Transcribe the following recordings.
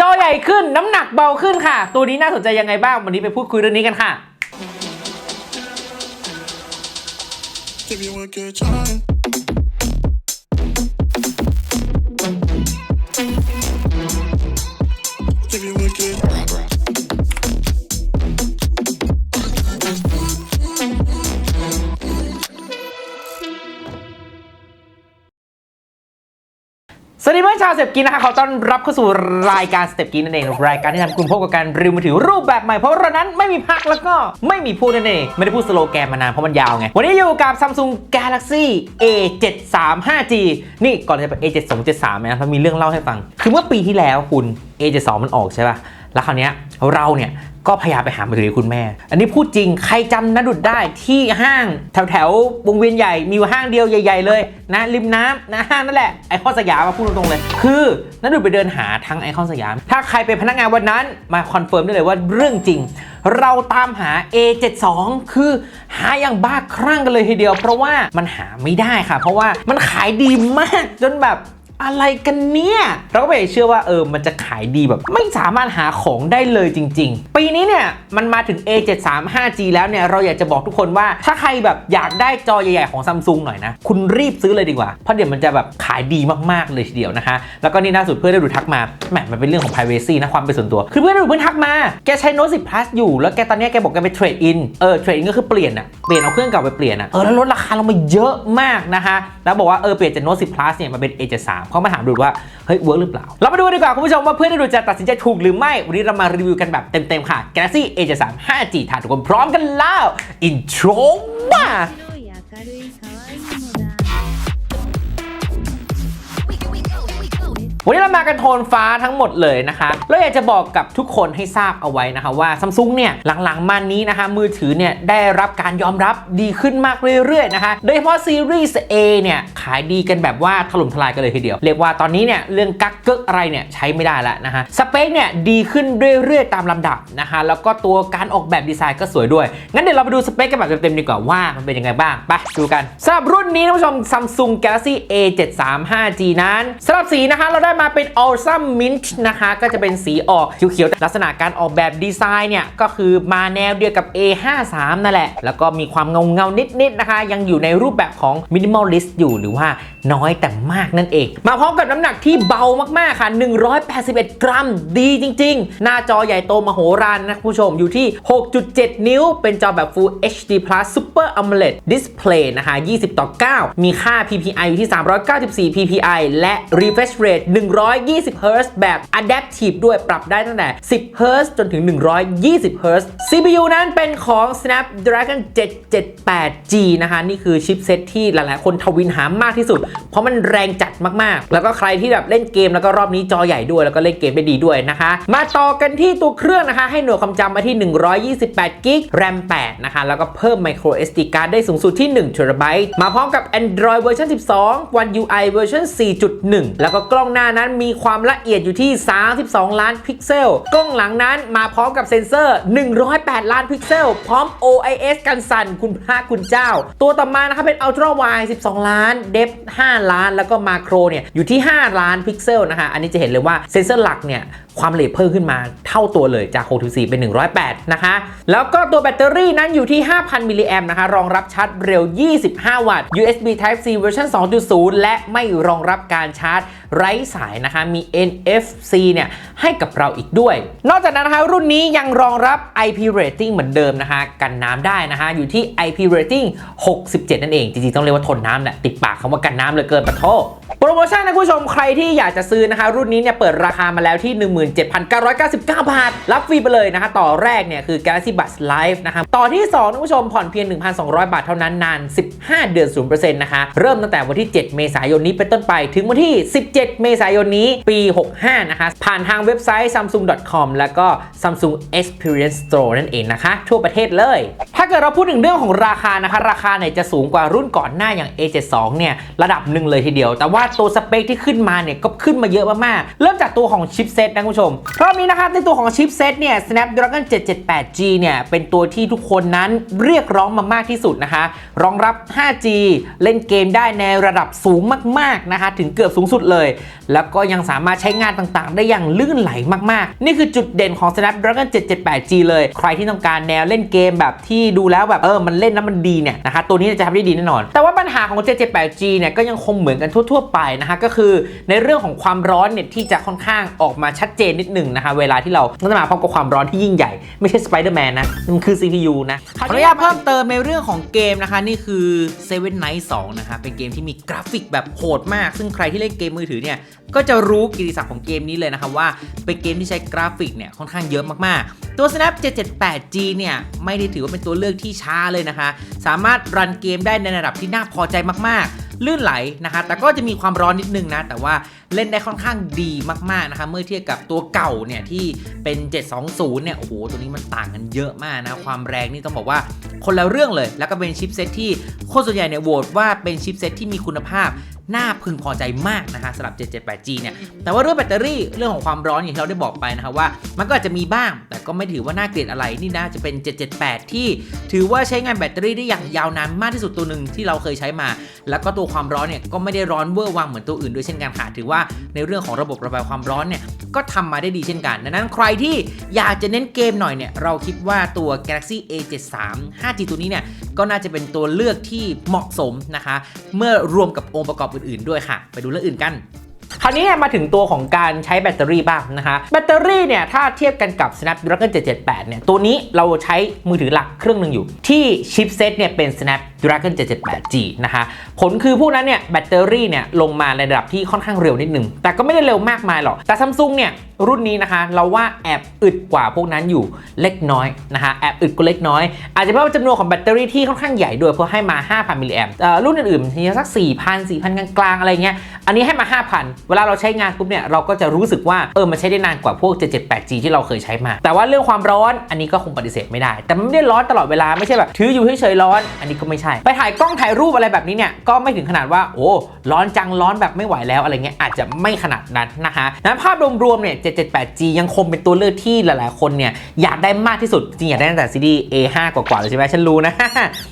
จอใหญ่ขึ้นน้ำหนักเบาขึ้นค่ะ ตัวนี้น่าสนใจยังไงบ้าง วันนี้ไปพูดคุยเรื่องนี้กันค่ะ Give me one good time. ชาวสเต็ปกินนะคะขอต้อนรับเข้าสู่รายการสเต็ปกินนั่นเองรายการที่ทำคุณพบกับการรีวิวมือถือรูปแบบใหม่เพราะเรานั้นไม่มีพักแล้วก็ไม่มีพูดนั่นเองไม่ได้พูดสโลแกนมานานเพราะมันยาวไง วันนี้อยู่กับ Samsung Galaxy A73 5G นี่ก่อนจะไป A72 73นะเรามีเรื่องเล่าให้ฟัง คือเมื่อปีที่แล้วคุณ A72 มันออกใช่ป่ะ แล้วคราวเนี้ยเราเนี่ยก็พยายามไปหามือถือคุณแม่ อันนี้พูดจริง ใครจำนัดดุดได้ที่ห้างแถวแถววงเวียนใหญ่ มีอยู่ห้างเดียวใหญ่ๆเลยนะริมน้ำนะห้างนั่นแหละไอคอนสยามมาพูดตรงๆเลย คือนัดดุดไปเดินหาทั้งไอคอนสยาม ถ้าใครเป็นพนักงานวันนั้นมาคอนเฟิร์มได้เลยว่าเรื่องจริง เราตามหา A72 คือหาอย่างบ้าคลั่งกันเลยทีเดียว เพราะว่ามันหาไม่ได้ค่ะ เพราะว่ามันขายดีมากจนแบบ อะไรกันเนี่ยเราก็ไม่เชื่อว่าเออมันจะขายดีแบบ ไม่สามารถหาของได้เลยจริง ๆ ปีนี้เนี่ยมันมาถึง A73 5G แล้วเนี่ยเราอยากจะบอกทุกคนว่าถ้าใครแบบอยากได้จอใหญ่ๆของซัมซุงหน่อยนะคุณรีบซื้อเลยดีกว่า เพราะเดี๋ยวมันจะแบบขายดีมากๆเลยทีเดียวนะคะ แล้วก็นี่ล่าสุดเพื่อนได้ดูทักมาแหมมันเป็นเรื่องของ privacy นะความเป็นส่วนตัว คือเพื่อนได้ดูเพื่อนทักมาแกใช้ Note 10 Plus อยู่แล้วแกตอนเนี้ยแกบอกแกไปเทรดอินเออเทรดอินก็คือเปลี่ยนอะเปลี่ยนเอาเครื่องเก่าไปเปลี่ยนอะเออแล้วลดราคาลงมาเยอะมากนะคะแล้วบอกว่าเออเปลี่ยนจาก Note 10 Plus เนี่ยมาเป็น A73 เขามาถามดูว่าเฮ้ยเวิร์กหรือเปล่า เรามาดูกันดีกว่าคุณผู้ชมว่าเพื่อนที่ดูจะตัดสินใจถูกหรือไม่ วันนี้เรามารีวิวกันแบบเต็มๆค่ะ Galaxy A73 5G ถ่านทุกคนพร้อมกันแล้วอินโทรมา วันนี้เรามากันโทนฟ้าทั้งหมดเลยนะคะแล้วอยากจะบอกกับทุกคนให้ทราบเอาไว้นะคะว่าซัมซุงเนี่ยหลังๆมานี้นะคะมือถือเนี่ยได้รับการยอมรับดีขึ้นมากเรื่อยๆนะคะโดยเฉพาะซีรีส์ A เนี่ยขายดีกันแบบว่าถล่มทลายกันเลยทีเดียว เรียกว่าตอนนี้เนี่ยเรื่องกักเกกอะไรเนี่ยใช้ไม่ได้แล้วนะคะสเปคเนี่ยดีขึ้นเรื่อยๆตามลำดับนะคะแล้วก็ตัวการออกแบบดีไซน์ก็สวยด้วย งั้นเดี๋ยวเราไปดูสเปคกันแบบเต็มๆดีกว่าว่ามันเป็นยังไงบ้างไปดูกันสำหรับรุ่นนี้ท่านผู้ชม Samsung Galaxy A73 5G นั้นสำหรับสีนะคะเราได้มาเป็น Awesome Mint นะคะ ก็จะเป็นสีออกเขียวๆแต่ลักษณะการออกแบบดีไซน์เนี่ย ก็คือมาแนวเดียวกับ A53 นั่นแหละ แล้วก็มีความเงาเงาๆนิดๆนะคะ ยังอยู่ในรูปแบบของ Minimalist อยู่หรือว่าน้อยแต่มากนั่นเอง มาพร้อมกับน้ำหนักที่เบามากๆค่ะ 181 กรัม ดีจริง ๆ หน้าจอใหญ่โตมโหฬารนะคุณผู้ชมอยู่ที่ 6.7 นิ้ว เป็นจอแบบ Full HD Plus Super AMOLED Display นะคะ 20 ต่อ 9 มีค่า PPI อยู่ที่ 394 PPI และ refresh rate 120 Hz แบบ Adaptive ด้วยปรับได้ตั้งแต่ 10 Hz จนถึง 120 Hz CPU นั้นเป็นของ Snapdragon 778G นะคะนี่คือชิปเซ็ตที่หลาย ๆ คนทวินหามากที่สุด เพราะมันแรงจัดมาก ๆ แล้วก็ใครที่แบบเล่นเกมแล้วก็รอบนี้จอใหญ่ด้วยแล้วก็เล่นเกมได้ดีด้วยนะคะ มาต่อกันที่ตัวเครื่องนะคะ ให้หน่วยความจำมาที่ 128 g b RAM 8 นะคะ แล้วก็เพิ่ม micro SD card ได้สูงสุดที่1 t b มาพร้อมกับ Android เวอร์ชัน12 One UI เวอร์ชัน4.1 แล้วก็กล้องหน้านั้นมีความละเอียดอยู่ที่ 32 ล้านพิกเซล กล้องหลังนั้นมาพร้อมกับเซ็นเซอร์ 108 ล้านพิกเซล พร้อม OIS กันสั่นคุณพระคุณเจ้า ตัวต่อมานะครับเป็น Ultra Wide 12 ล้าน Depth 5 ล้าน แล้วก็มาโครเนี่ยอยู่ที่ 5 ล้านพิกเซลนะคะอันนี้จะเห็นเลยว่าเซ็นเซอร์หลักเนี่ย ความเอียดเพิ่มขึ้นมาเท่าตัวเลยจาก 64 เป็น 108 นะคะ แล้วก็ตัวแบตเตอรี่นั้นอยู่ที่ 5,000 มิลลิแอมนะคะ รองรับชาร์จเร็ว 25 วัตต์ USB Type C เวอร์ชัน2.0 และไม่รองรับการชาร์จไร้สายนะคะ มี NFC เนี่ยให้กับเราอีกด้วย นอกจากนั้นนะคะรุ่นนี้ยังรองรับ IP rating เหมือนเดิมนะคะ กันน้ำได้นะคะ อยู่ที่ IP rating 67 นั่นเอง จริงๆ ต้องเรียกว่าทนน้ำแหละติดปากคำว่ากันน้ำเลยเกินปะโทโปรโมชั่นนะคุณผู้ชมใครที่อยากจะซื้อนะคะ รุ่นนี้เนี่ยเปิดราคามาแล้วที่17,999 บาท รับฟรีไปเลยนะคะต่อแรกเนี่ยคือ Galaxy Buds Live นะคะต่อที่2นะคุณผู้ชมผ่อนเพียง 1,200 บาทเท่านั้นนาน 15 เดือน 0%นะคะเริ่มตั้งแต่วันที่ 7 เมษายนนี้เป็นต้นไปถึงวันที่ 17 เมษายนนี้ปี 65 นะคะ ผ่านทางเว็บไซต์ samsung.com แล้วก็ Samsung Experience Store นั่นเองนะคะ ทั่วประเทศเลย ถ้าเกิดเราพูดถึงเรื่องของราคานะคะ ราคาเนี่ยจะสูงกว่ารุ่นก่อนหน้าอย่าง A72 เนี่ย ระดับหนึ่งเลยทีเดียว แต่ว่าตัวสเปคที่ขึ้นมาเนี่ย ก็ขึ้นมาเยอะมากๆ เริ่มจากตัวของชิปเซตนะคุณผู้ชมผู้ชม รอบนี้นะคะในตัวของชิปเซตเนี่ย Snapdragon 778G เนี่ย เป็นตัวที่ทุกคนนั้นเรียกร้องมามากที่สุดนะคะ รองรับ 5G เล่นเกมได้ในระดับสูงมากๆนะคะ ถึงเกือบสูงสุดเลย แล้วก็ยังสามารถใช้งานต่างๆ ได้อย่างลื่นไหลมากๆ นี่คือจุดเด่นของ Snapdragon 778G เลย ใครที่ต้องการแนวเล่นเกมแบบที่ดูแล้วแบบเออมันเล่นแล้วมันดีเนี่ยนะคะตัวนี้จะทำได้ดีแน่นอน แต่ว่าปัญหาของ 778G เนี่ยก็ยังคงเหมือนกันทั่วๆไปนะคะก็คือในเรื่องของความร้อนเนี่ยที่จะค่อนข้างออกมาชัดเจนนิดหนึ่งนะคะเวลาที่เราต้องมาพบกับความร้อนที่ยิ่งใหญ่ ไม่ใช่สไปเดอร์แมนนะ มันคือ CPU นะขออนุญาตเพิ่มเติมในเรื่องของเกมนะคะ นี่คือ Seven Night 2นะคะเป็นเกมที่มีกราฟิกแบบโหดมาก ซึ่งใครที่เล่นเกมมือถือเนี่ยก็จะรู้กิติศักดิ์ของเกมนี้เลยนะครับว่าเป็นเกมที่ใช้กราฟิกเนี่ยค่อนข้างเยอะมากๆ ตัว Snap 778G เนี่ยไม่ได้ถือว่าเป็นตัวเลือกที่ช้าเลยนะคะ สามารถรันเกมได้ในระดับที่น่าพอใจมากๆ ลื่นไหลนะคะแต่ก็จะมีความร้อนนิดนึงนะ แต่ว่าเล่นได้ค่อนข้างดีมากๆนะคะเมื่อเทียบกับตัวเก่าเนี่ยที่เป็น 720 เนี่ยโอ้โหตัวนี้มันต่างกันเยอะมากนะความแรงนี่ต้องบอกว่าคนละเรื่องเลย แล้วก็เป็นชิปเซตที่คนส่วนใหญ่เนี่ยโหวตว่าเป็นชิปเซตที่มีคุณภาพ น่าพึงพอใจมากนะคะสำหรับ 778G เนี่ย แต่ว่าเรื่องแบตเตอรี่เรื่องของความร้อนอย่างที่เราได้บอกไปนะคะว่า มันก็อาจจะมีบ้าง แต่ก็ไม่ถือว่าน่าเกลียดอะไรนี่น่าจะเป็น 778 ที่ ถือว่าใช้งานแบตเตอรี่ได้อย่างยาวนานมากที่สุดตัวหนึ่งที่เราเคยใช้มา แล้วก็ตัวความร้อนเนี่ยก็ไม่ได้ร้อนเวอร์วังเหมือนตัวอื่นด้วยเช่นกันค่ะถือว่าในเรื่องของระบบระบายความร้อนเนี่ยก็ทำมาได้ดีเช่นกันดังนั้นใครที่อยากจะเน้นเกมหน่อยเนี่ยเราคิดว่าตัว Galaxy A73 5G ตัวนี้เนี่ยก็น่าจะเป็นตัวเลือกที่เหมาะสมนะคะเมื่อรวมกับองค์ประกอบอื่นๆด้วยค่ะ ไปดูเรื่องอื่นกันคราวนี้เนี่ยมาถึงตัวของการใช้แบตเตอรี่บ้างนะคะ แบตเตอรี่เนี่ยถ้าเทียบกันกับ Snapdragon 778 เนี่ย ตัวนี้เราใช้มือถือหลักเครื่องหนึ่งอยู่ ที่ชิปเซตเนี่ยเป็น Snapdragon 778G นะคะ ผลคือพวกนั้นเนี่ยแบตเตอรี่เนี่ยลงมาในระดับที่ค่อนข้างเร็วนิดนึง แต่ก็ไม่ได้เร็วมากมายหรอก แต่ซัมซุงเนี่ย รุ่นนี้นะคะ เราว่าแอบอึดกว่าพวกนั้นอยู่เล็กน้อยนะคะแอบอึดกว่าเล็กน้อย อาจจะเพราะจำนวนของแบตเตอรี่ที่ค่อนข้างใหญ่ด้วยเพราะให้มา 5,000มิลลิแอมป์เอ่อรุ่นอื่นๆทีสัก 4,000 4,000 กลางๆ อะไรเงี้ยอันนี้ให้มา 5,000 เวลาเราใช้งานปุ๊บเนี่ยเราก็จะรู้สึกว่าเออมันใช้ได้นานกว่าพวก 778G ที่เราเคยใช้มา แต่ว่าเรื่องความร้อนอันนี้ก็คงปฏิเสธไม่ได้ แต่มันไม่ได้ร้อนตลอดเวลาไม่ใช่แบบถืออยู่เฉยๆร้อน อันนี้ก็ไม่ใช่ไปถ่ายกล้องถ่ายรูปอะไรแบบนี้เนี่ยก็ไม่ถึงขนาดว่าโอ้ร้อนจังร้อนแบบไม่ไหวแล้วอะไรเงี้ยอาจจะไม่ขนาดนั้นนะคะนั้นภาพรวมๆเนี่ย 778G ยังคงเป็นตัวเลือกที่หลายๆ คนเนี่ยอยากได้มากที่สุด จริงอยากได้ตั้งแต่ซีรีส์ A5 กว่าๆเลยใช่ไหมฉันรู้นะ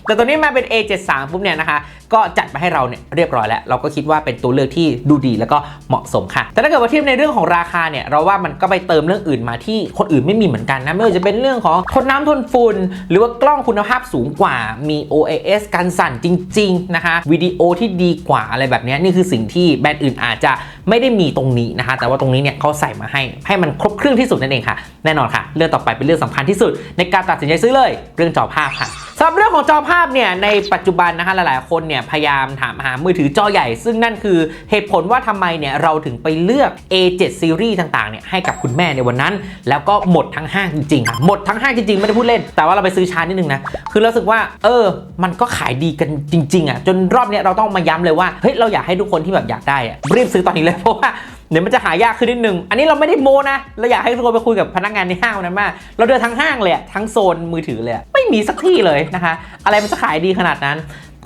แต่ตัวนี้มาเป็น A73 ปุ๊บเนี่ยนะคะ ก็จัดมาให้เราเนี่ยเรียบร้อยแล้ว เราก็คิดว่าเป็นตัวเลือกที่ดูดีแล้วก็เหมาะสมค่ะ แต่ถ้าเกิดว่าเทียบในเรื่องของราคาเนี่ยเราว่ามันก็ไปเติมเรื่องอื่นมาที่คนอื่นไม่มีเหมือนกันนะไม่ว่าจะเป็นเรื่องของทนน้ำทนฝุ่นหรือว่ากล้องคุณภาพสูงกว่ามี OAS กันสั่นจริง ๆ นะคะวิดีโอที่ดีกว่าอะไรแบบนี้นี่คือสิ่งที่แบรนด์อื่นอาจจะ ไม่ได้มีตรงนี้นะคะ แต่ว่าตรงนี้เนี่ยเขาใส่มาให้ให้มันครบเครื่องที่สุดนั่นเองค่ะ แน่นอนค่ะ เรื่องต่อไปเป็นเรื่องสำคัญที่สุด ในการตัดสินใจซื้อเลย เรื่องจอภาพค่ะ รับเรื่องของจอภาพเนี่ยในปัจจุบันนะคะหลายๆ คนเนี่ยพยายามถามหามือถือจอใหญ่ ซึ่งนั่นคือเหตุผลว่าทำไมเนี่ยเราถึงไปเลือก A7 Series ต่างๆเนี่ยให้กับคุณแม่ในวันนั้น แล้วก็หมดทั้งห้างจริงๆค่ะหมดทั้งห้างจริงๆ ไม่ได้พูดเล่น แต่ว่าเราไปซื้อช้านิดนึงนะ คือเราสึกว่า เออ มันก็ขายดีกันจริง ๆอะจนรอบเนี้ยเราต้องมาย้ำเลยว่าเฮ้ยเราอยากให้ทุกคนที่แบบอยากได้อะรีบซื้อตอนนี้เลยเพราะว่า เดี๋ยวมันจะหายากขึ้นนิดนึง อันนี้เราไม่ได้โมนะเราอยากให้ทุกคนไปคุยกับพนักงานในห้างนั้นมาก เราเดินทั้งห้างเลยอะทั้งโซนมือถือเลยอะไม่มีสักที่เลยนะคะ อะไรมันจะขายดีขนาดนั้น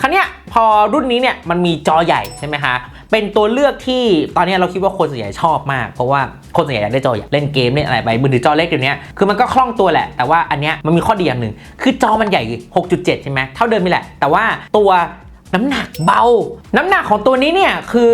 ครั้นี้ยพอรุ่นนี้เนี่ยมันมีจอใหญ่ใช่ไหมคะเป็นตัวเลือกที่ตอนนี้เราคิดว่าคนส่วนใหญ่ชอบมาก เพราะว่าคนส่วนใหญ่อยากได้จอใหญ่เล่นเกมเล่นอะไรไปมือถือจอเล็กเดี๋ยวนี้คือมันก็คล่องตัวแหละ แต่ว่าอันเนี้ยมันมีข้อดีอย่างหนึ่งคือจอมันใหญ่ 6.7 ใช่ไหมเท่าเดิมนี่แหละ แต่ว่าตัว น้ำหนักเบา น้ำหนักของตัวนี้เนี่ยคือ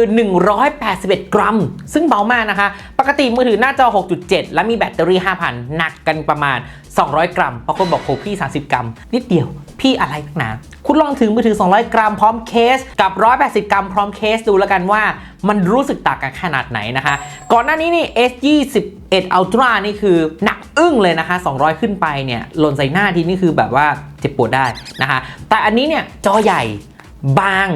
181 กรัม ซึ่งเบามากนะคะ ปกติมือถือหน้าจอ 6.7 แล้วมีแบตเตอรี่ 5,000 หนักกันประมาณ 200 กรัมบางคนบอกโหพี่ 30 กรัม นิดเดียวพี่อะไรนักหนาคุณลองถึงมือถือ 200 กรัมพร้อมเคส กับ 180 กรัมพร้อมเคสดูแล้วกันว่ามันรู้สึกต่างกันขนาดไหนนะคะ ก่อนหน้านี้นี่ S21 Ultra นี่คือหนักอึ้งเลยนะคะ 200 ขึ้นไปเนี่ยหล่นใส่หน้าทีนี่คือแบบว่าเจ็บปวดได้นะคะ แต่อันนี้เนี่ยจอใหญ่ บาง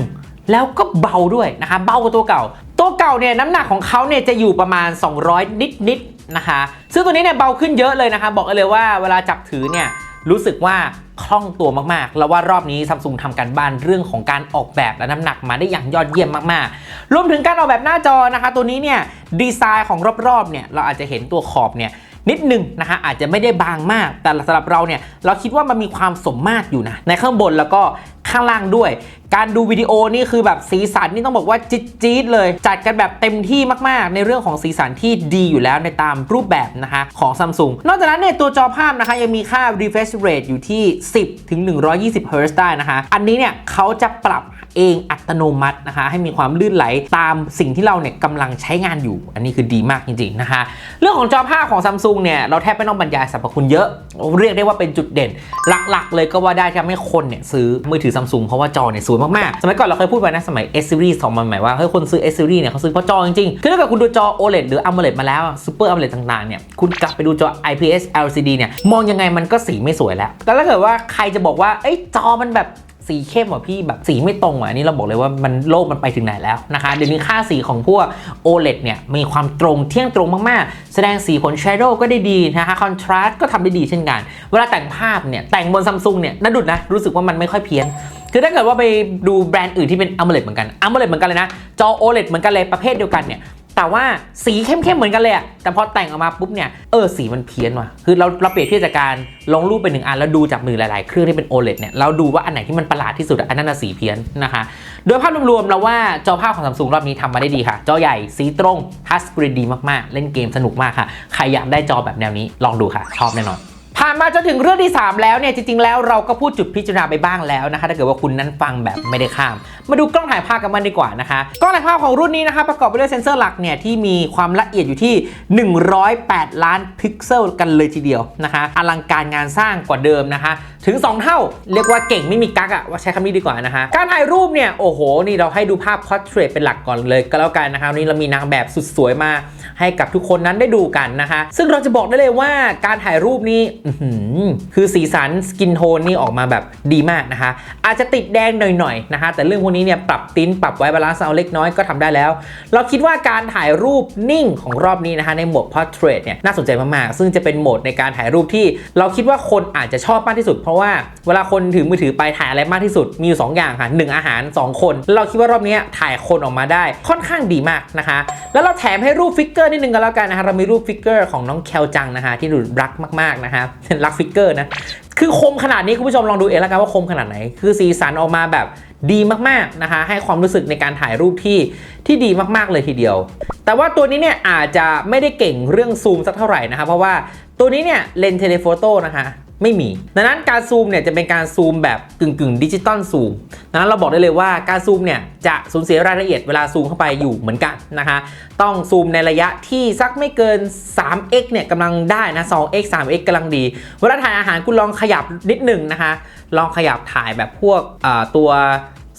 แล้วก็เบาด้วยนะคะเบากว่าตัวเก่า ตัวเก่าเนี่ยน้ำหนักของเขาเนี่ยจะอยู่ประมาณ 200 นิดนิดนะคะซึ่งตัวนี้เนี่ยเบาขึ้นเยอะเลยนะคะ บอกเลยว่าเวลาจับถือเนี่ยรู้สึกว่าคล่องตัวมากๆ แล้วว่ารอบนี้ซัมซุงทำการบ้านเรื่องของการออกแบบและน้ำหนักมาได้อย่างยอดเยี่ยมมากๆ รวมถึงการออกแบบหน้าจอนะคะ ตัวนี้เนี่ยดีไซน์ของรอบๆเนี่ยเราอาจจะเห็นตัวขอบเนี่ย นิดนึงนะคะอาจจะไม่ได้บางมาก แต่สำหรับเราเนี่ยเราคิดว่ามันมีความสมมาตรอยู่นะในข้างบนแล้วก็ข้างล่างด้วย การดูวิดีโอนี่คือแบบสีสันนี่ต้องบอกว่าจี๊ดจี๊ดเลย จัดกันแบบเต็มที่มากๆ ในเรื่องของสีสันที่ดีอยู่แล้วในตามรูปแบบนะคะของ Samsung นอกจากนั้นเนี่ยตัวจอภาพนะคะยังมีค่า refresh rate อยู่ที่ 10 ถึง 120 Hz ได้นะคะ อันนี้เนี่ยเขาจะปรับ เองอัตโนมัตินะคะให้มีความลื่นไหลตามสิ่งที่เราเนี่ยกำลังใช้งานอยู่ อันนี้คือดีมากจริงๆนะคะ เรื่องของจอภาพของ Samsung เนี่ยเราแทบไม่ต้องบรรยายสรรพคุณเยอะ เรียกได้ว่าเป็นจุดเด่น หลักๆ เลยก็ว่าได้ที่ทำให้คนเนี่ยซื้อมือถือ Samsung เพราะว่าจอเนี่ยสวยมากๆ สมัยก่อนเราเคยพูดไปนะสมัย S series ของมันหมายว่าเฮ้ยคนซื้อ S series เนี่ยเขาซื้อเพราะจอจริงๆคือถ้าเกิดคุณดูจอ OLED หรือ AMOLED มาแล้ว Super AMOLED ต่างๆเนี่ยคุณกลับไปดูจอ IPS LCD เนี่ยมองยังไงมันก็สีไม่สวยแล้ว แต่ถ้าเกิดว่าใครจะบอกว่าเอ้ยจอมันแบบ สีเข้มอะพี่แบบสีไม่ตรงอะอันนี้เราบอกเลยว่ามันโลกมันไปถึงไหนแล้วนะคะเดี๋ยวนี้ค่าสีของพวก OLED เนี่ยมีความตรงเที่ยงตรงมากๆ แสดงสีผล Shadow ก็ได้ดีนะคะ Contrast ก็ทำได้ดีเช่นกัน เวลาแต่งภาพเนี่ยแต่งบนซัมซุงเนี่ยน่าดุดนะรู้สึกว่ามันไม่ค่อยเพี้ยนคือถ้าเกิดว่าไปดูแบรนด์อื่นที่เป็น AMOLED เหมือนกัน AMOLED เหมือนกันเลยนะ จอ OLED เหมือนกันเลยประเภทเดียวกันเนี่ย แต่ว่าสีเข้มๆเหมือนกันเลยอะแต่พอแต่งออกมาปุ๊บเนี่ยเออสีมันเพี้ยนว่ะคือเราเราเปรียบเทียบจากการลงรูปเป็นหนึ่งอันแล้วดูจากมือหลายๆ เครื่องที่เป็น OLED เนี่ยเราดูว่าอันไหนที่มันประหลาดที่สุดอันนั้นน่ะสีเพี้ยนนะคะโดยภาพรวมๆเราว่าจอภาพของ Samsung รอบนี้ทำมาได้ดีค่ะ จอใหญ่สีตรงทัชสกรีนดีมากๆ เล่นเกมสนุกมากค่ะ ใครอยากได้จอแบบแนวนี้ลองดูค่ะ ชอบแน่นอนผ่านมาจนถึงเรื่องที่ 3 แล้วเนี่ยจริงๆแล้วเราก็พูดจุดพิจารณาไปบ้างแล้วนะคะถ้าเกิดว่าคุณนั้นฟังแบบไม่ได้ข้ามมาดูกล้องถ่ายภาพกันมันดีกว่านะคะกล้องถ่ายภาพของรุ่นนี้นะคะประกอบไปด้วยเซ็นเซอร์หลักเนี่ยที่มีความละเอียดอยู่ที่ 108 ล้านพิกเซลกันเลยทีเดียวนะคะอลังการงานสร้างกว่าเดิมนะคะถึง 2 เท่า เรียกว่าเก่งไม่มีกักอะว่าใช้คำนี้ดีกว่านะคะการถ่ายรูปเนี่ยโอ้โห นี่เราให้ดูภาพพอร์เทรตเป็นหลักก่อนเลยก็แล้วกันนะคะวันนี้เรามีนางแบบสุดสวยมาให้กับทุกคนนั้นได้ดูกันนะคะ ซึ่งเราจะบอกได้เลยว่าการถ่ายรูปนี้คือสีสันสกินโทนนี่ออกมาแบบดีมากนะคะ อาจจะติดแดงหน่อยๆนะคะ แต่เรื่องพวกนี้เนี่ยปรับติ้นปรับไว้บาลานซ์เอาเล็กน้อยก็ทำได้แล้ว เราคิดว่าการถ่ายรูปนิ่งของรอบนี้นะคะในโหมด Portrait เนี่ยน่าสนใจมากๆ ซึ่งจะเป็นโหมดในการถ่ายรูปที่ เราคิดว่าคนอาจจะชอบมากที่สุด เพราะว่าเวลาคนถือมือถือไปถ่ายอะไรมากที่สุดมีอยู่สองอย่างค่ะหนึ่งอาหารสองคน เราคิดว่ารอบนี้ถ่ายคนออกมาได้ค่อนข้างดีมากนะคะ แล้วเราแถมให้รูปฟิกเกอร์นิดนึงกันแล้วกันนะคะเรามีรูปฟิกเกอร์ของน้องแคลจังนะคะที่ดูรักมากๆนะคะรักฟิกเกอร์นะคือคมขนาดนี้คุณผู้ชมลองดูเองแล้วกันว่าคมขนาดไหน คือสีสันออกมาแบบ ดีมากๆนะคะให้ความรู้สึกในการถ่ายรูปที่ที่ดีมากๆเลยทีเดียว แต่ว่าตัวนี้เนี่ยอาจจะไม่ได้เก่งเรื่องซูมสักเท่าไหร่นะคะเพราะว่าตัวนี้เนี่ยเลนส์เทเลโฟโต้นะคะไม่มี ดังนั้นการซูมเนี่ยจะเป็นการซูมแบบกึ่งกึ่งดิจิตอลซูมดังนั้นเราบอกได้เลยว่าการซูมเนี่ยจะสูญเสียรายละเอียดเวลาซูมเข้าไปอยู่เหมือนกันนะคะ ต้องซูมในระยะที่สักไม่เกิน 3x เนี่ยกำลังได้นะ 2x 3x กำลังดี เวลาถ่ายอาหารคุณลองขยับนิดหนึ่งนะคะ ลองขยับถ่ายแบบพวกตัว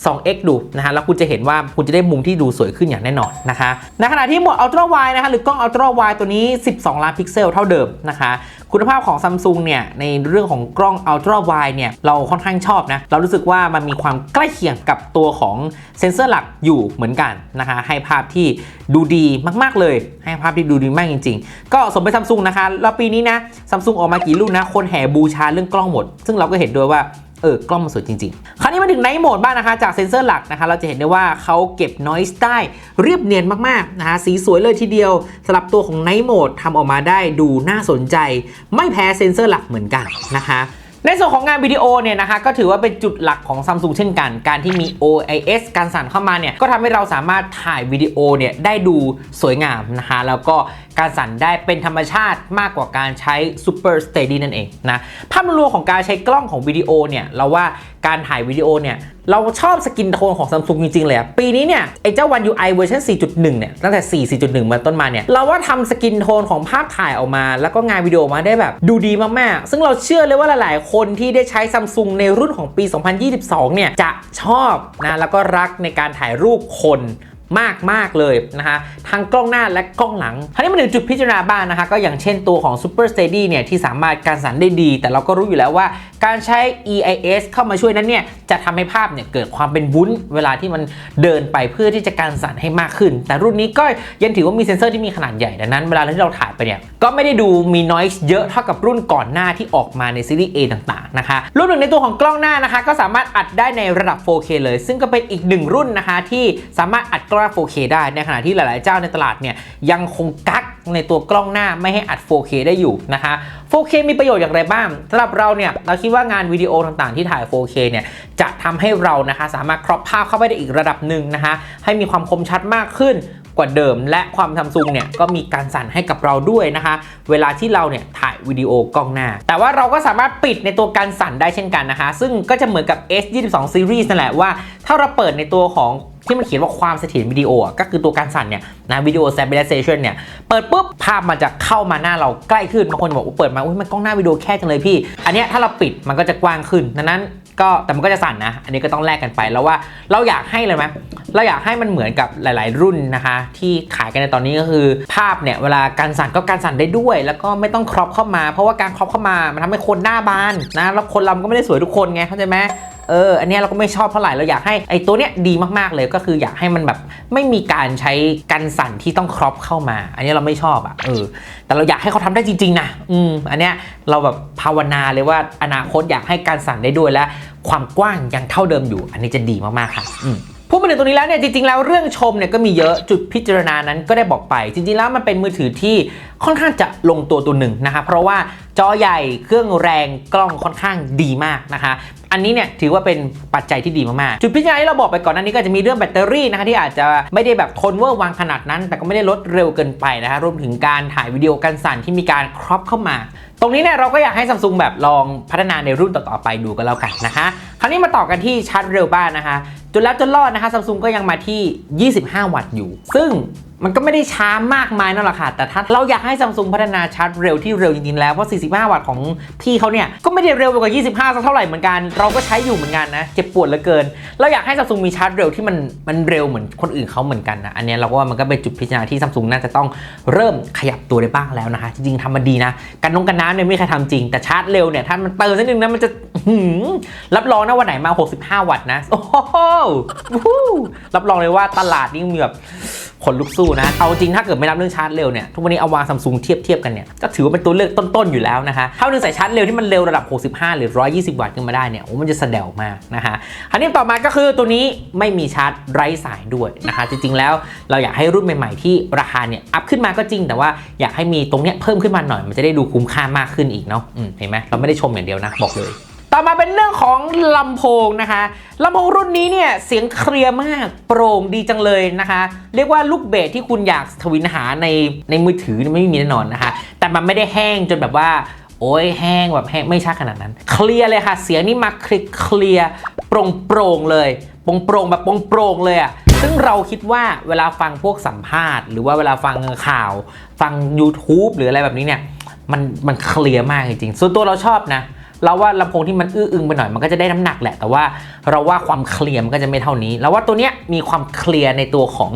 2x ดูนะฮะแล้วคุณจะเห็นว่าคุณจะได้มุมที่ดูสวยขึ้นอย่างแน่นอนนะคะในขณะที่โหมด Ultra Wide นะคะหรือกล้อง Ultra Wide ตัวนี้ 12 ล้านพิกเซลเท่าเดิมนะคะคุณภาพของ Samsung เนี่ยในเรื่องของกล้อง Ultra Wide เนี่ยเราค่อนข้างชอบนะเรารู้สึกว่ามันมีความใกล้เคียงกับตัวของเซ็นเซอร์หลักอยู่เหมือนกันนะคะให้ภาพที่ดูดีมากๆเลย ให้ภาพที่ดูดีมากจริง ๆ ก็สมไป Samsung นะคะแล้วปีนี้นะ Samsung ออกมากี่รุ่นนะคนแห่บูชาเรื่องกล้องหมด ซึ่งเราก็เห็นด้วยว่า เออกล้องมันสวยจริงๆ คราวนี้มาถึงไนท์โหมดบ้างนะคะ จากเซ็นเซอร์หลักนะคะ เราจะเห็นได้ว่าเขาเก็บ noise ได้เรียบเนียนมากๆนะคะสีสวยเลยทีเดียวสำหรับตัวของไนท์โหมดทำออกมาได้ดูน่าสนใจ ไม่แพ้เซ็นเซอร์หลักเหมือนกันนะคะ ในส่วนของงานวิดีโอเนี่ยนะคะก็ถือว่าเป็นจุดหลักของ Samsung เช่นกัน การที่มี OIS การสั่นเข้ามาเนี่ยก็ทำให้เราสามารถถ่ายวิดีโอเนี่ยได้ดูสวยงามนะคะแล้วก็การสั่นได้เป็นธรรมชาติมากกว่าการใช้ Super Steady นั่นเองนะภาพรวมของการใช้กล้องของวิดีโอเนี่ยเราว่า การถ่ายวิดีโอเนี่ย เราชอบสกินโทนของ Samsung จริง ๆ เลยอะปีนี้เนี่ยไอ้เจ้า One UI เวอร์ชัน4.1 เนี่ย ตั้งแต่ 4 4.1 มาต้นมาเนี่ย เราว่าทำสกินโทนของภาพถ่ายออกมา แล้วก็งานวิดีโอมาได้แบบดูดีมาก ๆ ซึ่งเราเชื่อเลยว่าหลาย ๆ คนที่ได้ใช้ Samsung ในรุ่นของปี 2022 เนี่ยจะชอบนะแล้วก็รักในการถ่ายรูปคน มากมากเลยนะคะทั้งกล้องหน้าและกล้องหลังคราวนี้มาถึงจุดพิจารณาบ้างนะคะ ก็อย่างเช่นตัวของ Super Steady เนี่ยที่สามารถการสั่นได้ดี แต่เราก็รู้อยู่แล้วว่า การใช้ EIS เข้ามาช่วยนั้นเนี่ยจะทำให้ภาพเนี่ยเกิดความเป็นวุ้นเวลาที่มันเดินไปเพื่อที่จะการสั่นให้มากขึ้น แต่รุ่นนี้ก็ยังถือว่ามีเซ็นเซอร์ที่มีขนาดใหญ่ดังนั้นเวลาที่เราถ่ายไปเนี่ยก็ไม่ได้ดูมี noise เยอะเท่ากับรุ่นก่อนหน้าที่ออกมาในซีรีส์ A ต่างๆนะคะรุ่นหนึ่งในตัวของกล้องหน้านะคะ ก็สามารถอัดได้ในระดับ 4K เลย ซึ่งก็เป็นอีกหนึ่งรุ่นนะคะที่สามารถอัดกล้อง 4K ได้ในขณะที่หลาย ๆ เจ้าในตลาดเนี่ยยังคงกักในตัวกล้องหน้าไม่ให้อัด 4K ได้อยู่นะคะ 4K มีประโยชน์อย่างไรบ้างสำหรับเราเนี่ยเราคิดว่างานวิดีโอต่างๆที่ถ่าย 4K เนี่ยจะทำให้เรานะคะสามารถครอปภาพเข้าไปได้อีกระดับหนึ่งนะคะให้มีความคมชัดมากขึ้นกว่าเดิม และความซัมซุงเนี่ยก็มีการสั่นให้กับเราด้วยนะคะ เวลาที่เราเนี่ยถ่ายวิดีโอกล้องหน้า แต่ว่าเราก็สามารถปิดในตัวการสั่นได้เช่นกันนะคะ ซึ่งก็จะเหมือนกับ S22 Series นั่นแหละว่า ถ้าเราเปิดในตัวของ ที่มันเขียนว่าความเสถียรวิดีโออะก็คือตัวการสั่นเนี่ยนะวิดีโอ stabilization เนี่ยเปิดปุ๊บภาพมันจะเข้ามาหน้าเราใกล้ขึ้นบางคนบอกว่าเปิดมาอุ้ยมันกล้องหน้าวิดีโอแค่จังเลยพี่ อันเนี้ยถ้าเราปิดมันก็จะกว้างขึ้นดังนั้นก็แต่มันก็จะสั่นนะ อันนี้ก็ต้องแลกกันไปแล้วว่าเราอยากให้เลยไหมเราอยากให้มันเหมือนกับหลาย ๆ รุ่นนะคะ ที่ขายกันในตอนนี้ก็คือ ภาพเนี่ยเวลาการสั่นก็การสั่นได้ด้วย แล้วก็ไม่ต้องครอปเข้ามา เพราะว่าการครอปเข้ามามันทำให้คนหน้าบานนะแล้วคนเราก็ไม่ได้สวยทุกคนไงเข้าใจไหม เอออันนี้เราก็ไม่ชอบเท่าไหร่เราอยากให้ไอ้ตัวเนี้ยดีมากๆเลยก็คืออยากให้มันแบบไม่มีการใช้กันสั่นที่ต้องครอปเข้ามา อันนี้เราไม่ชอบอะเออแต่เราอยากให้เขาทำได้จริงๆนะอืมอันเนี้ยเราแบบภาวนาเลยว่าอนาคตอยากให้การสั่นได้ด้วยและความกว้างยังเท่าเดิมอยู่ อันนี้จะดีมากๆค่ะอืมพูดมาถึงตรงนี้แล้วเนี่ยจริงๆแล้วเรื่องชมเนี่ยก็มีเยอะจุดพิจารณานั้นก็ได้บอกไป จริงๆแล้วมันเป็นมือถือที่ค่อนข้างจะลงตัวตัวหนึ่งนะคะเพราะว่าจอใหญ่เครื่องแรงกล้องค่อนข้างดีมากนะคะ อันนี้เนี่ยถือว่าเป็นปัจจัยที่ดีมากๆ จุดพิจารณาที่เราบอกไปก่อนหน้านี้ก็จะมีเรื่องแบตเตอรี่นะคะที่อาจจะไม่ได้แบบทนเวอร์วังขนาดนั้น แต่ก็ไม่ได้ลดเร็วเกินไปนะคะรวมถึงการถ่ายวิดีโอกันสั่นที่มีการครอปเข้ามา ตรงนี้เนี่ยเราก็อยากให้ซัมซุงแบบลองพัฒนาในรุ่นต่อๆไปดูกันแล้วกันนะคะคราวนี้มาต่อกันที่ชาร์จเร็วบ้านนะคะ จนแล้วจนรอดนะคะซัมซุงก็ยังมาที่ 25 วัตต์อยู่ ซึ่งมันก็ไม่ได้ช้ามากมายนั่นแหละค่ะ แต่ถ้าเราอยากให้ซัมซุงพัฒนาชาร์จเร็วที่เร็วจริงๆแล้ว เพราะ 45 วัตต์ของพี่เขาเนี่ย ก็ไม่ได้เร็วกว่า 25สักเท่าไหร่เหมือนกัน เราก็ใช้อยู่เหมือนกันนะ เจ็บปวดเหลือเกิน เราอยากให้ซัมซุงมีชาร์จเร็วที่มันมันเร็วเหมือนคนอื่นเขาเหมือนกันนะ อันเนี้ยเราก็ว่ามันก็เป็นจุดพิจารณาที่ซัมซุงน่าจะต้องเริ่มขยับตัวได้บ้างแล้วนะคะ จริงๆทำมาดีนะ กันนงกันน้ำเนี่ยไม่มีใครทำจริง แต่ชาร์จเร็วเนี่ยถ้ามันเติมสักนึงนะมันจะรับรองนะวันไหนมา 65 วัตต์นะ โอ้โหรับรองเลยว่าตลาดนี่มีแบบ คนลุกสู้นะ เอาจริงถ้าเกิดไม่รับเรื่องชาร์จเร็วเนี่ย ทุกวันนี้เอาวางซัมซุงเทียบเทียบกันเนี่ย ก็ถือว่าเป็นตัวเลือกต้นๆอยู่แล้วนะคะถ้านหนึงใส่ชาร์จเร็วที่มันเร็วระดับ 65 หรือ 120 วัตต์ขึ้นมาได้เนี่ย โอ้ มันจะแสดวมากนะคะอันนี้ต่อมาก็คือตัวนี้ไม่มีชาร์จไร้สายด้วยนะคะ จริงๆ แล้วเราอยากให้รุ่นใหม่ๆ ที่ราคาเนี่ยอัพขึ้นมาก็จริง แต่ว่าอยากให้มีตรงเนี้ยเพิ่มขึ้นมาหน่อย มันจะได้ดูคุ้มค่ามากขึ้นอีกเนาะเห็นไหมเราไม่ได้ชมอย่างเดียวนะบอกเลย ต่อมาเป็นเรื่องของลำโพงนะคะลำโพงรุ่นนี้เนี่ยเสียงเคลียร์มากโปร่งดีจังเลยนะคะ เรียกว่าลูกเบสที่คุณอยากทวินหาในในมือถือไม่มีแน่นอนนะคะ แต่มันไม่ได้แห้งจนแบบว่า โอ้ยแห้งแบบแห้งไม่ใช่ขนาดนั้น เคลียร์เลยค่ะ เสียงนี่มาคลิกเคลียร์โปร่งโปร่งเลยโปร่งโปร่งแบบโปร่งโปร่งเลยอะซึ่งเราคิดว่าเวลาฟังพวกสัมภาษณ์ หรือว่าเวลาฟังข่าว ฟัง YouTube หรืออะไรแบบนี้เนี่ยมันมันเคลียร์มากจริงๆส่วนตัวเราชอบนะ เราว่าลำโพงที่มันอื้ออึงไปหน่อยมันก็จะได้น้ำหนักแหละ แต่ว่าเราว่าความเคลียร์มันก็จะไม่เท่านี้ เราว่าตัวเนี้ยมีความเคลียร์ในตัวของ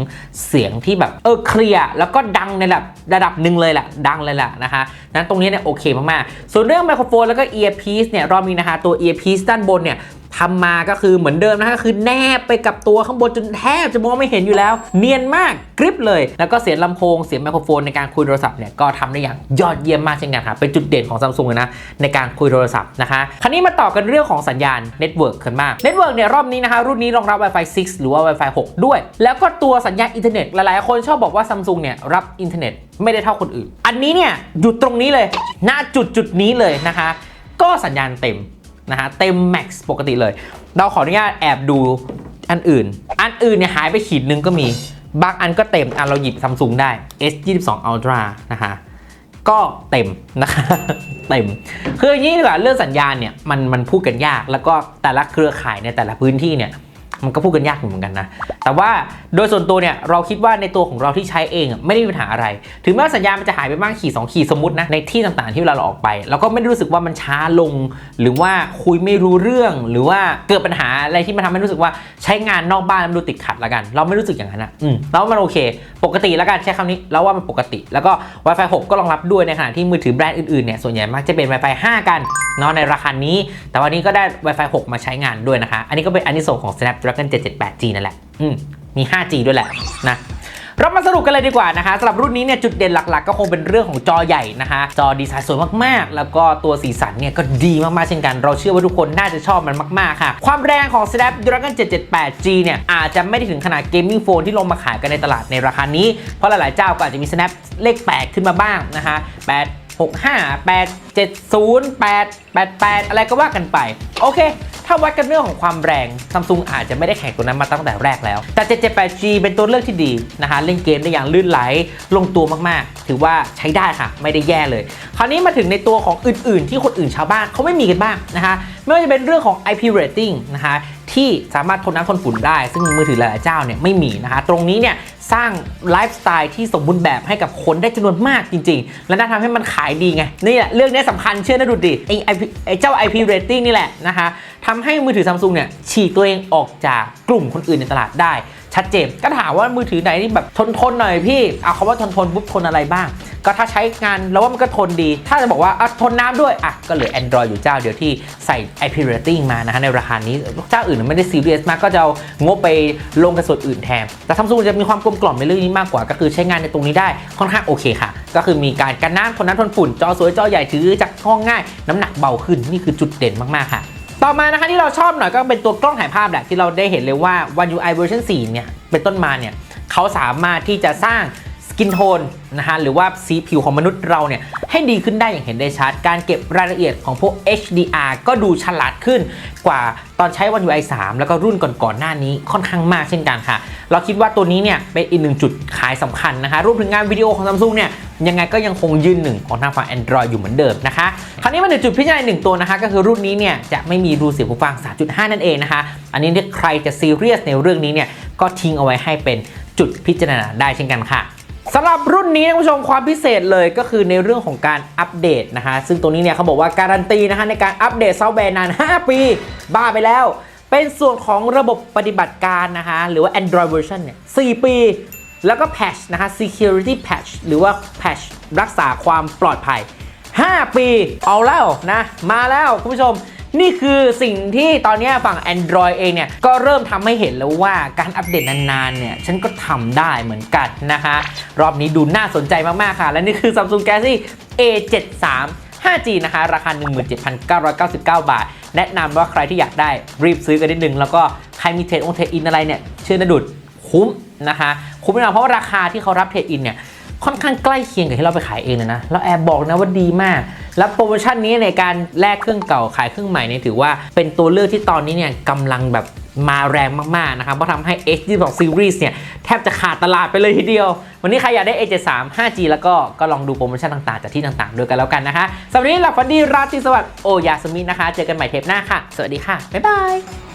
เสียงที่แบบเออเคลียร์แล้วก็ดังในระดับระดับหนึ่งเลยแหละดังเลยแหละนะคะนั้นตรงนี้เนี่ยโอเคมากๆส่วนเรื่องไมโครโฟนแล้วก็เอียร์พีซเนี่ยรอบนี้นะคะตัวเอียร์พีซด้านบนเนี่ย ทำมาก็คือเหมือนเดิมนะคะก็คือแนบไปกับตัวข้างบนจนแทบจะมองไม่เห็นอยู่แล้ว เนียนมากกริปเลย แล้วก็เสียงลำโพงเสียงไมโครโฟนในการคุยโทรศัพท์เนี่ยก็ทำได้อย่างยอดเยี่ยมมากเช่นกันค่ะเป็นจุดเด่นของซัมซุงเลยนะในการคุยโทรศัพท์นะคะคราวนี้มาต่อกันเรื่องของสัญญาณเน็ตเวิร์กกันบ้างเน็ตเวิร์กเนี่ยรอบนี้นะคะรุ่นนี้รองรับ Wi-Fi 6 หรือว่า Wi-Fi 6 ด้วย แล้วก็ตัวสัญญาณอินเทอร์เน็ตหลายๆ คนชอบบอกว่าซัมซุงเนี่ยรับอินเทอร์เน็ตไม่ได้เท่าคนอื่น อันนี้เนี่ยอยู่ตรงนี้เลย ณจุดจุดนี้เลยนะคะ ก็สัญญาณเต็ม นะฮะเต็มแม็กซ์ปกติเลย เราขออนุญาตแอบดูอันอื่น อันอื่นเนี่ยหายไปขีดนึงก็มี บางอันก็เต็ม อันเราหยิบซัมซุงได้ S22 Ultra นะคะก็เต็มนะคะเต็ม คืออย่างนี้ดีกว่าเรื่องสัญญาณเนี่ยมันมันพูดกันยาก แล้วก็แต่ละเครือข่ายในแต่ละพื้นที่เนี่ย มันก็พูดกันยากเหมือนกันนะ แต่ว่าโดยส่วนตัวเนี่ยเราคิดว่าในตัวของเราที่ใช้เองอะไม่ได้มีปัญหาอะไร ถึงแม้สัญญาณมันจะหายไปบ้างขีด2ขีดสมมตินะในที่ต่างๆที่เวลาเราออกไปเราก็ไม่ได้รู้สึกว่ามันช้าลง หรือว่าคุยไม่รู้เรื่อง หรือว่าเกิดปัญหาอะไรที่มันทำให้รู้สึกว่าใช้งานนอกบ้านมันดูติดขัดละกัน เราไม่รู้สึกอย่างนั้นนะอืมแล้วมันโอเค ปกติแล้วกันใช้คำนี้แล้วว่ามันปกติ แล้วก็ Wi-Fi 6 ก็รองรับด้วยในขณะที่มือถือแบรนด์อื่นๆเนี่ยส่วนใหญ่มักจะเป็น Wi-Fi 5 กันเนาะในราคานี้ แต่วันนี้ก็ได้ Wi-Fi 6 มาใช้งานด้วยนะคะ อันนี้ก็เป็นอันที่ส่งของ Snapdragon 778G นั่นแหละ อืม มี 5G ด้วยแหละนะเรามาสรุปกันเลยดีกว่านะคะสำหรับรุ่นนี้เนี่ยจุดเด่นหลักๆ ก็คงเป็นเรื่องของจอใหญ่นะคะจอดีไซน์สวยมากๆ แล้วก็ตัวสีสันเนี่ยก็ดีมากๆเช่นกัน เราเชื่อว่าทุกคนน่าจะชอบมันมากๆค่ะ ความแรงของ Snapdragon 778G เนี่ยอาจจะไม่ได้ถึงขนาดเกมมิ่งโฟนที่ลงมาขายกันในตลาดในราคานี้ เพราะหลายๆเจ้าก็อาจจะมี Snap เลข 8 ขึ้นมาบ้างนะคะ8 65 8 70 8 88 อะไรก็ว่ากันไป โอเค ถ้าวัดกันเรื่องของความแรงซัมซุงอาจจะไม่ได้แข่งตัวนั้นมาตั้งแต่แรกแล้ว แต่ 778G เป็นตัวเลือกที่ดีนะคะ เล่นเกมได้อย่างลื่นไหล ลงตัวมากๆ ถือว่าใช้ได้ค่ะ ไม่ได้แย่เลย คราวนี้มาถึงในตัวของอื่นๆ ที่คนอื่นชาวบ้านเขาไม่มีกันบ้างนะคะ ไม่ว่าจะเป็นเรื่องของ IP rating นะคะ ที่สามารถทนน้ำทนฝุ่นได้ ซึ่งมือถือหลายๆเจ้าเนี่ยไม่มีนะคะตรงนี้เนี่ยสร้างไลฟ์สไตล์ที่สมบูรณ์แบบให้กับคนได้จำนวนมากจริง ๆ และน่าทำให้มันขายดีไงนี่แหละเรื่องนี้สำคัญเชื่อนะดูดิไอ้ IP ไอเจ้า IP rating นี่แหละนะคะทำให้มือถือซัมซุงเนี่ยฉีกตัวเองออกจากกลุ่มคนอื่นในตลาดได้ ชัดเจนก็ถามว่ามือถือไหนที่แบบทนทนหน่อยพี่เอาคำว่าทนทนปุ๊บทนอะไรบ้าง ก็ถ้าใช้งานแล้วว่ามันก็ทนดี ถ้าจะบอกว่าอะทนน้ำด้วยอะก็เหลือ Android อยู่เจ้าเดียวที่ใส่ IP rating มานะคะในราคานี้เจ้าอื่นไม่ได้ซีเรียสมากก็จะเอางบไปลงกับส่วนอื่นแทน แต่ซัมซุงจะมีความกลมกล่อมในเรื่องนี้มากกว่า ก็คือใช้งานในตรงนี้ได้ค่อนข้างโอเคค่ะ ก็คือมีการกันน้ำทนน้ำทนฝุ่นจอสวยจอใหญ่ถือจากห้องง่าย น้ำหนักเบาขึ้นนี่คือจุดเด่นมากๆค่ะ ต่อมานะคะที่เราชอบหน่อยก็เป็นตัวกล้องถ่ายภาพแหละที่เราได้เห็นเลยว่า One UI version 4 เนี่ยเป็นต้นมาเนี่ยเขาสามารถที่จะสร้าง กินโทนนะคะหรือว่าสีผิวของมนุษย์เราเนี่ยให้ดีขึ้นได้อย่างเห็นได้ชัด การเก็บรายละเอียดของพวก HDR ก็ดูฉลาดขึ้นกว่าตอนใช้ One UI 3แล้วก็รุ่นก่อนๆหน้านี้ค่อนข้างมากเช่นกันค่ะ เราคิดว่าตัวนี้เนี่ยเป็นอีกหนึ่งจุดขายสำคัญนะคะรวมถึงงานวิดีโอของ Samsung เนี่ยยังไงก็ยังคงยืนหนึ่งของทางฝั่ง Android อยู่เหมือนเดิมนะคะ คราวนี้มาถึงจุดพิจารณาหนึ่งตัวนะคะ ก็คือรุ่นนี้เนี่ยจะไม่มีรูเสียบหูฟัง 3.5 นั่นเองนะคะ อันนี้เนี่ยใครจะซีเรียสในเรื่องนี้เนี่ยก็ทิ้งเอาไว้ให้เป็นจุดพิจารณาได้เช่นกันค่ะ สำหรับรุ่นนี้นะคุณผู้ชมความพิเศษเลยก็คือในเรื่องของการอัปเดตนะคะซึ่งตรงนี้เนี่ยเขาบอกว่าการันตีนะคะในการอัปเดตซอฟต์แวร์นาน 5 ปี บ้าไปแล้ว เป็นส่วนของระบบปฏิบัติการนะคะหรือว่า Android version เนี่ย4ปี แล้วก็ patch นะคะ security patch หรือว่า patch รักษาความปลอดภัย 5 ปี เอาแล้วนะ มาแล้วคุณผู้ชม นี่คือสิ่งที่ตอนนี้ฝั่ง Android เองเนี่ย ก็เริ่มทำให้เห็นแล้วว่าการอัปเดตนานๆเนี่ย ฉันก็ทำได้เหมือนกันนะคะ รอบนี้ดูน่าสนใจมากๆค่ะ และนี่คือ Samsung Galaxy A73 5G นะคะ ราคา 17,999 บาท แนะนำว่าใครที่อยากได้รีบซื้อกันนิดนึง แล้วก็ใครมีเทรดองเทรดอินอะไรเนี่ยเชื่อนะดุดคุ้มนะคะ คุ้มแน่นอนเพราะว่าราคาที่เขารับเทรดอินเนี่ย ค่อนข้างใกล้เคียงกับที่เราไปขายเองเลยนะแล้วแอบบอกนะว่าดีมาก แล้วโปรโมชั่นนี้ในการแลกเครื่องเก่าขายเครื่องใหม่เนี่ยถือว่าเป็นตัวเลือกที่ตอนนี้เนี่ยกำลังแบบมาแรงมาก ๆ นะครับ เพราะทำให้ H22 Series เนี่ย แทบจะขาดตลาดไปเลยทีเดียว วันนี้ใครอยากได้ A73 5G แล้วก็ก็ลองดูโปรโมชั่นต่าง ๆ จากที่ต่าง ๆ ด้วยกันแล้วกันนะคะสำหรับวันนี้หลับฝันดีราตรีสวัสดิ์โอยาสมินะคะ เจอกันใหม่เทปหน้าค่ะ สวัสดีค่ะ บ๊ายบาย